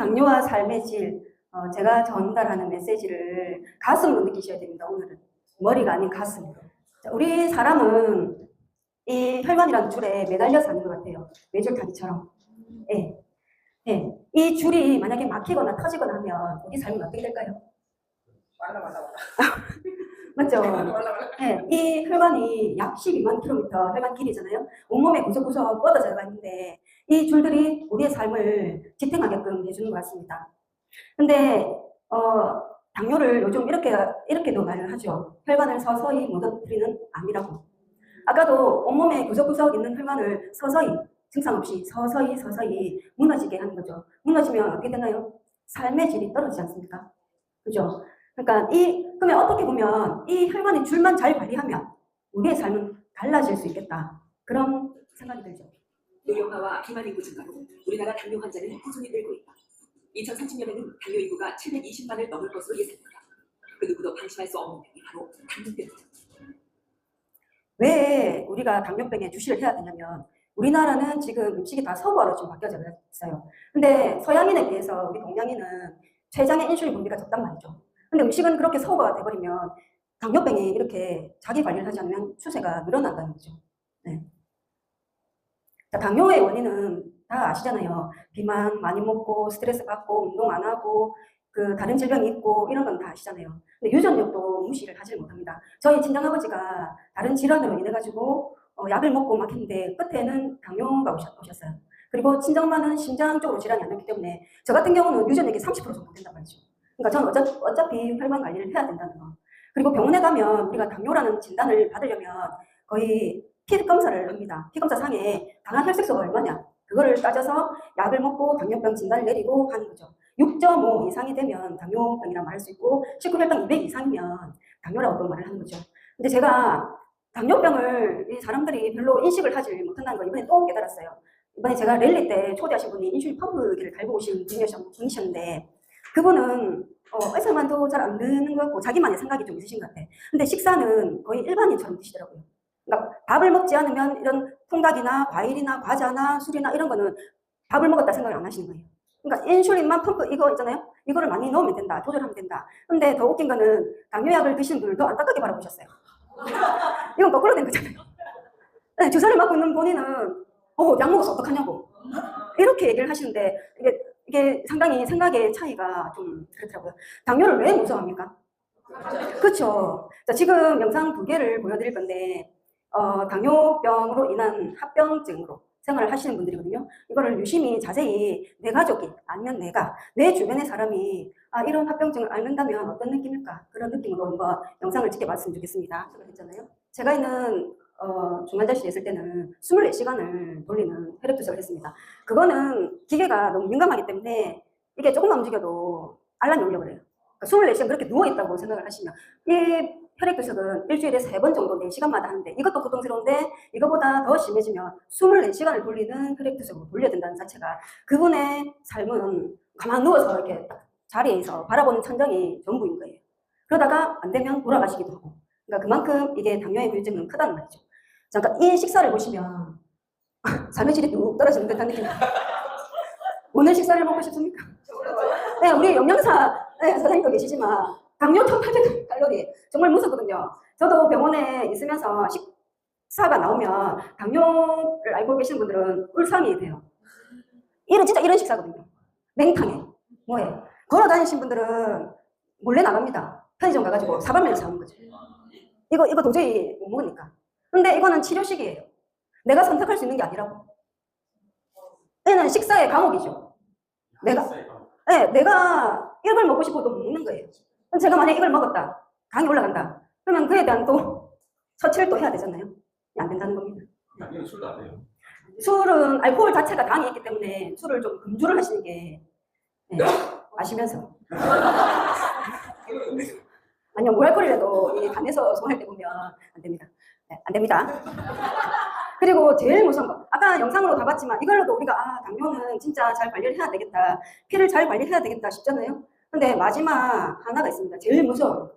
당뇨와 삶의 질, 어, 제가 전달하는 메시지를 가슴으로 느끼셔야 됩니다. 오늘은 머리가 아닌 가슴으로. 자, 우리 사람은 이 혈관이라는 줄에 매달려 사는 것 같아요. 외줄 타기처럼. 예. 예. 이 줄이 만약에 막히거나 터지거나 하면 우리 삶은 어떻게 될까요? 말라 말라 말라 맞죠? 네, 이 혈관이 약 12만 킬로미터 혈관 길이잖아요. 온몸에 구석구석 뻗어져 있는데 이 줄들이 우리의 삶을 지탱하게끔 해주는 것 같습니다. 근데 어, 당뇨를 요즘 이렇게 이렇게도 말을 하죠. 혈관을 서서히 무너뜨리는 암이라고. 아까도 온몸에 구석구석 있는 혈관을 서서히 증상 없이 서서히 서서히 무너지게 하는 거죠. 무너지면 어떻게 되나요? 삶의 질이 떨어지지 않습니까? 그죠? 그러니까 이 그러면 어떻게 보면 이 혈관의 줄만 잘 관리하면 우리의 삶은 달라질 수 있겠다. 그런 생각이 들죠. 노령화와 비만 인구 증가로 우리나라 당뇨 환자는 꾸준히 늘고 있다. 2030년에는 당뇨 인구가 720만을 넘을 것으로 예상된다. 그 누구도 방심할 수 없는 병이 바로 당뇨병이다. 왜 우리가 당뇨병에 주시를 해야 되냐면 우리나라는 지금 음식이 다 서구화로 지금 바뀌어져 있어요. 근데 서양인에 비해서 우리 동양인은 췌장의 인슐린 분비가 적단 말이죠. 근데 음식은 그렇게 서구화가 돼버리면 당뇨병이 이렇게 자기 관리를 하지 않으면 추세가 늘어난다는 거죠. 네. 자, 당뇨의 원인은 다 아시잖아요. 비만 많이 먹고 스트레스 받고 운동 안 하고 그 다른 질병이 있고 이런 건 다 아시잖아요. 근데 유전력도 무시를 하지 못합니다. 저희 친정아버지가 다른 질환으로 인해 가지고 어, 약을 먹고 막 했는데 끝에는 당뇨가 오셨, 오셨어요. 그리고 친정만은 심장 쪽으로 질환이 아니었기 때문에 저 같은 경우는 유전력이 30% 정도 된단 말이죠. 그러니까 저는 어차, 어차피 혈관 관리를 해야 된다는 거. 그리고 병원에 가면 우리가 당뇨라는 진단을 받으려면 거의 피 검사를 합니다. 피 검사 상에 당한 혈색소가 얼마냐 그거를 따져서 약을 먹고 당뇨병 진단을 내리고 하는 거죠. 6.5 이상이 되면 당뇨병이라 말할 수 있고 19혈당 200 이상이면 당뇨라고 또 말을 하는 거죠. 근데 제가 당뇨병을 이 사람들이 별로 인식을 하지 못한다는 걸 이번에 또 깨달았어요. 이번에 제가 랠리 때 초대하신 분이 인슐린 펌프기를 달고 오신 분이셨- 분이셨는데 그분은 어, 의사만도 잘안 드는 것 같고 자기만의 생각이 좀 있으신 것 같아. 근데 식사는 거의 일반인처럼 드시더라고요. 그러니까 밥을 먹지 않으면 이런 통닭이나 과일이나 과자나 술이나 이런 거는 밥을 먹었다 생각을 안 하시는 거예요. 그러니까 인슐린만 펌프 이거 있잖아요. 이거를 많이 넣으면 된다. 조절하면 된다. 근데 더 웃긴 거는 당뇨약을 드시는 분들도 안타깝게 바라보셨어요. 이건 거꾸로 된 거잖아요. 네, 주사를 맞고 있는 본인은 어, 약 먹어서 어떡하냐고. 이렇게 얘기를 하시는데 이게, 이게 상당히 생각의 차이가 좀 그렇더라고요. 당뇨를 왜 무서워합니까? 그렇죠. 자, 지금 영상 두 개를 보여드릴 건데 어, 당뇨병으로 인한 합병증으로 생활을 하시는 분들이거든요. 이거를 유심히 자세히 내 가족이 아니면 내가 내 주변의 사람이 아, 이런 합병증을 앓는다면 어떤 느낌일까 그런 느낌으로 한번 영상을 지켜봤으면 좋겠습니다. 제가 했잖아요. 제가 있는 어, 중환자실에 있을 때는 24시간을 돌리는 혈액 투석을 했습니다. 그거는 기계가 너무 민감하기 때문에 이게 조금만 움직여도 알람이 울려 그래요. 그러니까 24시간 그렇게 누워 있다고 생각을 하시면 이 혈액 투석은 일주일에 세 번 정도 4시간마다 하는데 이것도 고통스러운데 이거보다 더 심해지면 24시간을 돌리는 혈액 투석으로 돌려야 된다는 자체가 그분의 삶은 가만 누워서 이렇게 딱 자리에서 바라보는 천장이 전부인 거예요. 그러다가 안 되면 돌아가시기도 하고. 그러니까 그만큼 이게 당뇨의 후유증은 크다는 말이죠. 잠깐 이 식사를 보시면 삶의 질이 뚝 떨어지는 듯한 느낌. 오늘 식사를 먹고 싶습니까? 네, 우리 영양사 네, 사장님도 계시지만 당뇨 1800칼로리 정말 무섭거든요. 저도 병원에 있으면서 식사가 나오면 당뇨를 알고 계시는 분들은 울상이 돼요. 이런 진짜 이런 식사거든요. 냉탕에 뭐예요? 걸어 다니신 분들은 몰래 나갑니다. 편의점 가가지고 사발면을 사오는 거죠. 이거 이거 도저히 못 먹으니까. 근데 이거는 치료식이에요. 내가 선택할 수 있는 게 아니라고. 얘는 식사의 감옥이죠. 내가 네, 내가 이걸 먹고 싶어도 못 먹는 거예요. 그럼 제가 만약 이걸 먹었다. 강이 올라간다. 그러면 그에 대한 또 처치를 또 해야 되잖아요. 안 된다는 겁니다. 아니요 술도 안 해요. 술은 알코올 자체가 당이 있기 때문에 술을 좀 금주를 하시는 게 네, 아시면서 아니요 이 간에서 소화할 때 보면 안 됩니다. 네, 안 됩니다. 그리고 제일 무서운 거 아까 영상으로 다 봤지만 이걸로도 우리가 아 당뇨는 진짜 잘 관리를 해야 되겠다 피를 잘 관리해야 되겠다 싶잖아요. 근데 마지막 하나가 있습니다. 제일 무서워.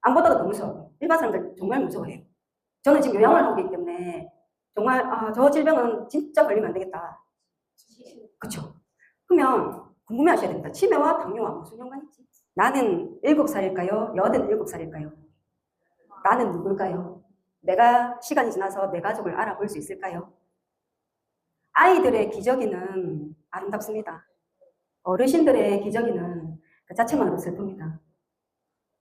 안 보다가 더 무서워. 일반 사람들 정말 무서워해요. 저는 지금 요양을 하고 있기 때문에 정말 아, 저 질병은 진짜 걸리면 안 되겠다. 그쵸? 그러면 궁금해 하셔야 됩니다. 치매와 당뇨와 무슨 연관이 있지? 나는 7살일까요? 87살일까요? 나는 누굴까요? 내가 시간이 지나서 내 가족을 알아볼 수 있을까요? 아이들의 기저귀는 아름답습니다. 어르신들의 기저귀는 그 자체만으로 슬픕니다.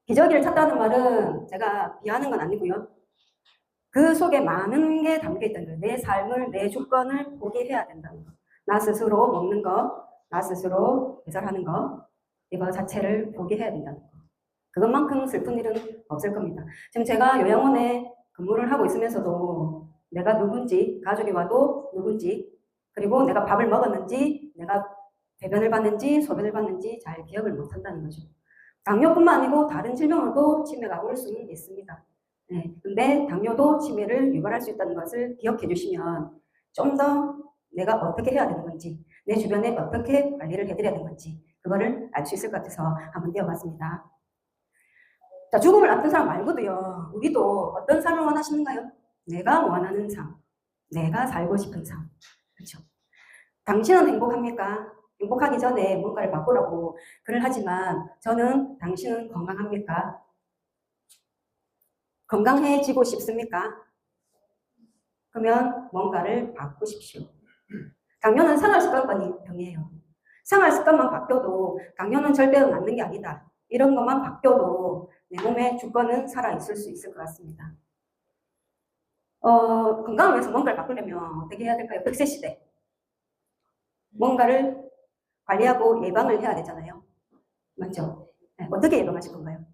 기저귀를 찾다는 말은 제가 비하는 건 아니고요. 그 속에 많은 게 담겨 있다는 거예요. 내 삶을, 내 주권을 포기해야 된다는 거. 나 스스로 먹는 거, 나 스스로 배설하는 거, 이거 자체를 포기해야 된다는 거. 그것만큼 슬픈 일은 없을 겁니다. 지금 제가 요양원에 근무를 하고 있으면서도 내가 누군지, 가족이 와도 누군지, 그리고 내가 밥을 먹었는지, 내가 배변을 봤는지, 소변을 봤는지 잘 기억을 못 한다는 거죠. 당뇨뿐만 아니고 다른 질병으로도 치매가 올 수는 있습니다. 네, 근데 당뇨도 치매를 유발할 수 있다는 것을 기억해 주시면 좀 더 내가 어떻게 해야 되는 건지, 내 주변에 어떻게 관리를 해드려야 되는 건지, 그거를 알 수 있을 것 같아서 한번 띄워봤습니다. 자, 죽음을 앞둔 사람 말고도요, 우리도 어떤 삶을 원하시는가요? 내가 원하는 삶, 내가 살고 싶은 삶. 그렇죠? 당신은 행복합니까? 행복하기 전에 뭔가를 바꾸라고 글을 하지만 저는 당신은 건강합니까? 건강해지고 싶습니까? 그러면 뭔가를 바꾸십시오. 당뇨는 생활 습관권이 병이에요. 생활 습관만 바뀌어도 당뇨는 절대로 낫는 게 아니다. 이런 것만 바뀌어도 내 몸의 주권은 살아있을 수 있을 것 같습니다. 어, 건강을 위해서 뭔가를 바꾸려면 어떻게 해야 될까요? 100세 시대. 뭔가를 관리하고 예방을 해야 되잖아요. 맞죠? 네, 어떻게 예방하실 건가요?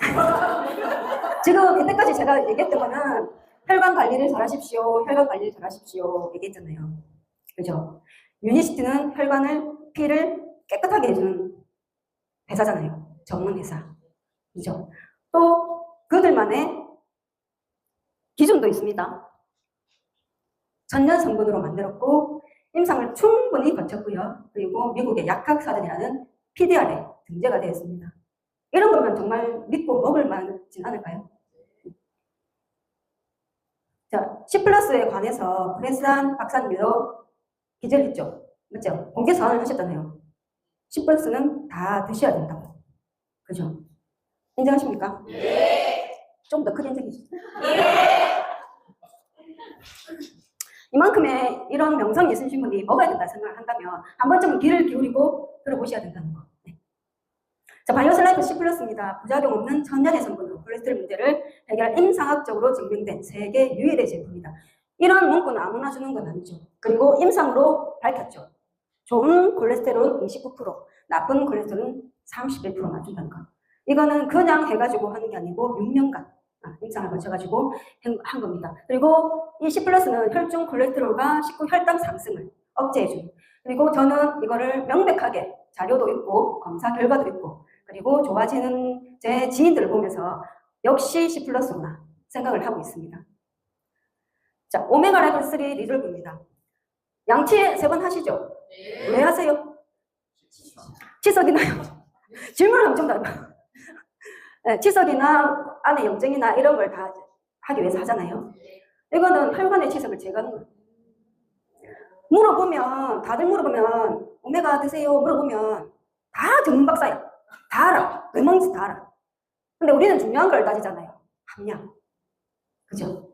지금 이때까지 제가 얘기했던 거는 혈관 관리를 잘 하십시오. 혈관 관리를 잘 하십시오. 얘기했잖아요. 그죠? 유니시티는 혈관을, 피를 깨끗하게 해주는 회사잖아요. 전문 회사. 그죠? 또 그들만의 기준도 있습니다. 천연 성분으로 만들었고 임상을 충분히 거쳤고요. 그리고 미국의 약학사전이라는 PDR에 등재가 되어 있습니다. 이런 거면 정말 믿고 먹을 만하진 않을까요? 자, C 플러스에 관해서 프레스한 박사님도 기재를 했죠. 맞죠? 공개 사안을 하셨잖아요. C 플러스는 다 드셔야 된다고. 그죠? 인정하십니까? 네. 좀 더 크게 인정해 주세요. 이만큼의 이런 명성이 있으신 분이 먹어야 된다 생각을 한다면 한 번쯤은 귀를 기울이고 들어보셔야 된다는 거. 네. 자, 바이오스 라이프 C 플러스입니다. 부작용 없는 천연의 성분으로 콜레스테롤 문제를 해결 임상학적으로 증명된 세계 유일의 제품이다. 이런 문구는 아무나 주는 건 아니죠. 그리고 임상으로 밝혔죠. 좋은 콜레스테롤 29%, 나쁜 콜레스테롤은 31% 맞춘다는 거. 이거는 그냥 해가지고 하는 게 아니고 6년간 아, 임상을 거쳐가지고 한- 한 겁니다. 그리고 이 C 플러스는 혈중 콜레스테롤과 식후 혈당 상승을 억제해주는 그리고 저는 이거를 명백하게 자료도 있고 검사 결과도 있고 그리고 좋아지는 제 지인들을 보면서 역시 C 플러스구나 생각을 하고 있습니다. 자, 오메가 레벨 3 리졸브입니다. 양치 세 번 하시죠? 왜 하세요? 치석이 나요. 질문을 엄청 다 네, 치석이나 안에 염증이나 이런 걸 다 하기 위해서 하잖아요. 이거는 혈관의 치석을 제거하는 거예요. 물어보면 다들 물어보면 오메가 드세요 물어보면 다 전문 박사야. 다 알아. 웬만해서 다 알아. 근데 우리는 중요한 걸 따지잖아요. 함량. 그죠?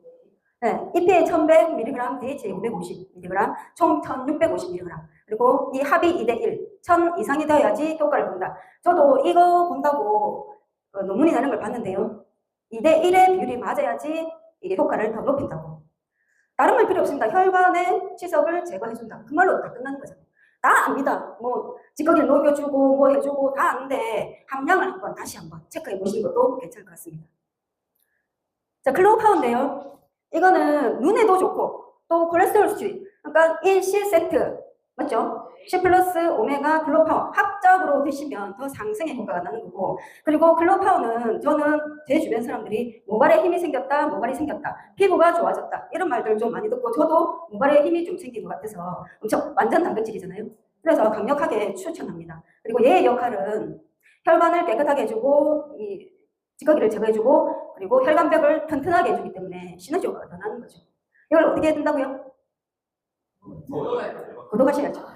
네, EPA 1100mg, DHA 550mg, 총 1650mg. 그리고 이 합이 2대1, 1000 이상이 되어야지 효과를 본다. 저도 이거 본다고 어, 논문이 나는 걸 봤는데요. 2대 1의 비율이 맞아야지 이게 효과를 더 높인다고. 다른 말 필요 없습니다. 혈관의 치석을 제거해준다. 그 말로 다 끝나는 거죠. 다 압니다. 뭐, 찌꺼기를 녹여주고, 뭐 해주고, 다 아는데, 함량을 한번 다시 한번 체크해 보시는 것도 괜찮을 것 같습니다. 자, 클로우 파운데요. 이거는 눈에도 좋고, 또 콜레스테롤 수치. 그러니까 1실 세트. 맞죠? C 플러스 오메가 글로파워 합작으로 드시면 더 상승의 효과가 나는 거고. 그리고 글로파워는 저는 제 주변 사람들이 모발에 힘이 생겼다 모발이 생겼다 피부가 좋아졌다 이런 말들 좀 많이 듣고 저도 모발에 힘이 좀 생긴 것 같아서 엄청 완전 단백질이잖아요. 그래서 강력하게 추천합니다. 그리고 얘의 역할은 혈관을 깨끗하게 해주고 이 찌꺼기를 제거해주고 그리고 혈관벽을 튼튼하게 해주기 때문에 시너지 효과가 더 나는 거죠. 이걸 어떻게 해야 된다고요? 구독하셔야죠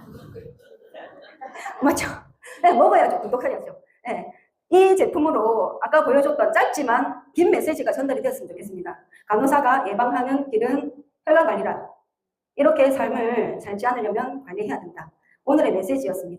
맞죠? 네, 먹어야죠. 구독해야죠. 네. 이 제품으로 아까 보여줬던 짧지만 긴 메시지가 전달이 됐으면 좋겠습니다. 간호사가 예방하는 길은 혈관 관리라. 이렇게 삶을 살지 않으려면 관리해야 된다. 오늘의 메시지였습니다.